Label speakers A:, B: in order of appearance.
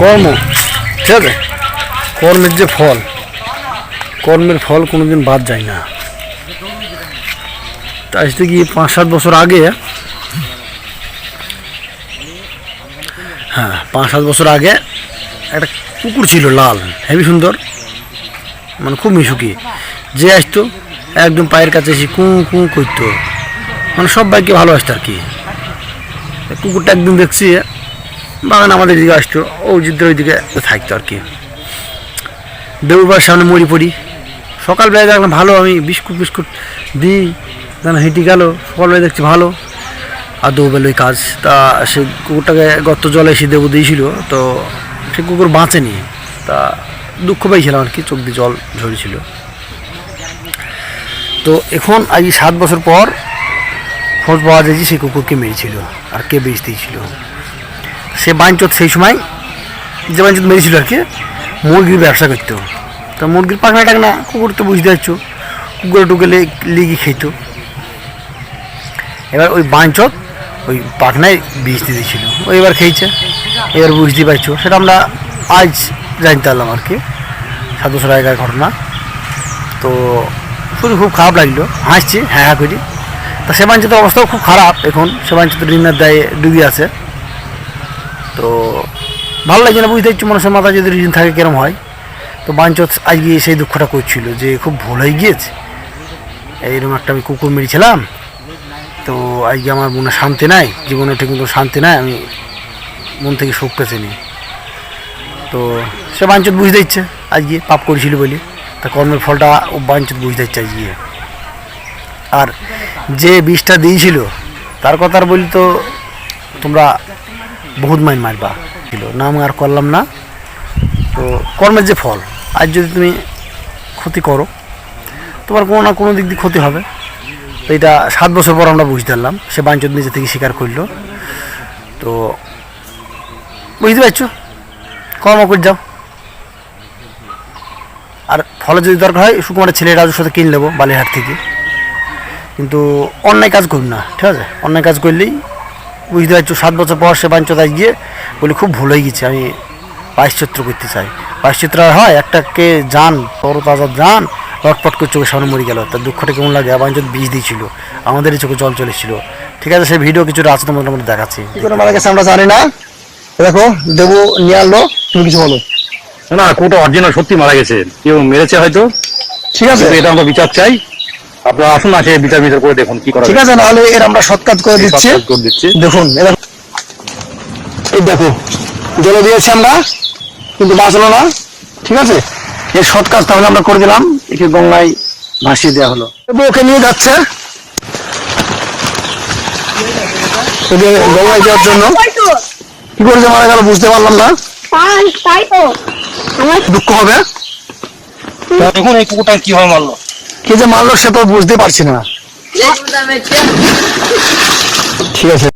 A: কর্ম। ঠিক আছে? কর্মের যে ফল, কর্মের ফল কোনোদিন বাদ যায় না। তা আজ থেকে পাঁচ সাত বছর আগে হ্যাঁ পাঁচ সাত বছর আগে একটা কুকুর ছিল লাল, হেভি সুন্দর মানে খুব মিশুকি। যে আসতো, একদম পায়ের কাছে এসে কুঁ কুঁ করতো। মানে সব বাইককে ভালোবাসতো আর কি। কুকুরটা একদিন দেখছি বাগান আমাদের দিকে আসতো ও জিদ্দের ওইদিকে থাকতো আর কি। দেবুবার সামনে মরি পড়ি। সকালবেলায় দেখলাম ভালো, আমি বিস্কুট বিস্কুট দিই, যেন হেঁটে গেল, সকালবেলায় দেখছি ভালো। আর দৌবেল ওই কাজ, তা সে কুকুরটাকে গত জলে এসে দেবু দিয়েছিল, তো সে কুকুর বাঁচেনি। তা দুঃখ পাইছিলাম আর কি, চোখ দিয়ে জল ঝরেছিল। তো এখন আজ সাত বছর পর খোঁজ পাওয়া যায় যে সেই কুকুরকে মেরেছিল, আর কে বেচ দিয়েছিল। সে বাঞ্চত সেই সময় যে বাঞ্চত মেরেছিল আর কি, মুরগির ব্যবসা করতো। তো মুরগির পাখনা টাকনা কুকুর তো বুঝতে পারছ, কুকুরে টুকেলে লিগি খেতো এবার ওই বাঞ্চত ওই পাখনায় বিষ দিয়ে দিয়েছিল। ও এবার খেয়েছে, এবার বুঝতে পারছ। সেটা আমরা আজ জানতে পারলাম আর কি সাত বছর আগেকার ঘটনা। তো শুধু খুব খারাপ লাগল, হাসছি হ্যাঁ হ্যাঁ করি। তা সেবাঞ্চিতের অবস্থাও খুব খারাপ, এখন সেবাঞ্চিত ঋণের দায়ে ডুবে আছে। তো ভালো লাগছে না, বুঝতে মানুষের মাথায় যদি রিজন থাকে কেরম হয়। তো বাঞ্চত আজকে সেই দুঃখটা করছিল যে খুব ভুল হয়ে গিয়েছে। এইরকম একটা আমি কুকুর মেরেছিলাম। তো আজকে আমার মনে শান্তি নাই, জীবনে ঠিক মতো শান্তি নাই, আমি মন থেকে শোক পেয়েছি নি। তো সে বাঞ্চত বুঝতে ইচ্ছে, আজকে পাপ করেছিল বলে। তা কর্মের ফলটা ও বাঞ্চত বুঝতে ইচ্ছে আজকে। আর যে বিষটা দিয়েছিল, তার কথা বলি তো তোমরা বহুত মাইন মারবা ছিল। নাম আর করলাম না। তো কর্মের যে ফল, আজ যদি তুমি ক্ষতি করো, তোমার কোনো না কোনো দিক দিয়ে ক্ষতি হবে। তো এটা সাত বছর পর আমরা বুঝতে পারলাম, সে বাঞ্চত নিজে থেকে স্বীকার করল। তো বুঝতে পারছ? কর্ম করে যাও। আর ফলে যদি দরকার হয়, সুকুমারের ছেলে রাজুর সাথে কিনে নেব বালিহাট থেকে। কিন্তু অন্যায় কাজ করুন না, ঠিক আছে? অন্যায় কাজ করলেই বুঝতে পারছ সাত বছর পর সে বাঞ্চতায় গিয়ে বলি খুব ভুল হয়ে গেছে আমি পাশ্চিত্র করতে চাই। আর হয় একটাকে যান তরতাজা যান লটপট করে চোখের সামনে মরে গেল। তার দুঃখটা কেমন লাগে? বাঞ্চত বীজ দিয়েছিল আমাদেরই চোখে জল চলেছিল ঠিক আছে সেই ভিডিও কিছুটা আছে তোমাদের মধ্যে দেখাচ্ছি। মারা গেছে আমরা জানি না। দেখো দেবু নিয়ে আনলো তুমি কিছু বলো।
B: না কোটা অরিজিনাল সত্যি মারা গেছে। কেউ মেরেছে হয়তো।
A: ঠিক আছে।
B: এটা আমরা বিচার চাই। আপনারা আসুন আছে বিচার বিচার করে দেখুন কি করা
A: ঠিক আছে নাহলে এর আমরা শর্ট কাজ করে দিচ্ছি।
B: করে দিচ্ছি।
A: দেখুন এই দেখো জলে দিয়েছি আমরা কিন্তু বাঁচলো না। ঠিক আছে? এই শর্ট কাজ তাহলে আমরা করে দিলাম একে গঙ্গায় ভাসিয়ে দেওয়া হলো। ওকে নিয়ে যাচ্ছে। গঙ্গায় যাওয়ার জন্য। কি করে যে মারা গেল বুঝতে পারলাম না। দুঃখ হবে।
B: দেখুন এই কুকুরটা কীভাবে মারলো।
A: কে যে মারলো সে তো বুঝতে পারছি না। ঠিক আছে।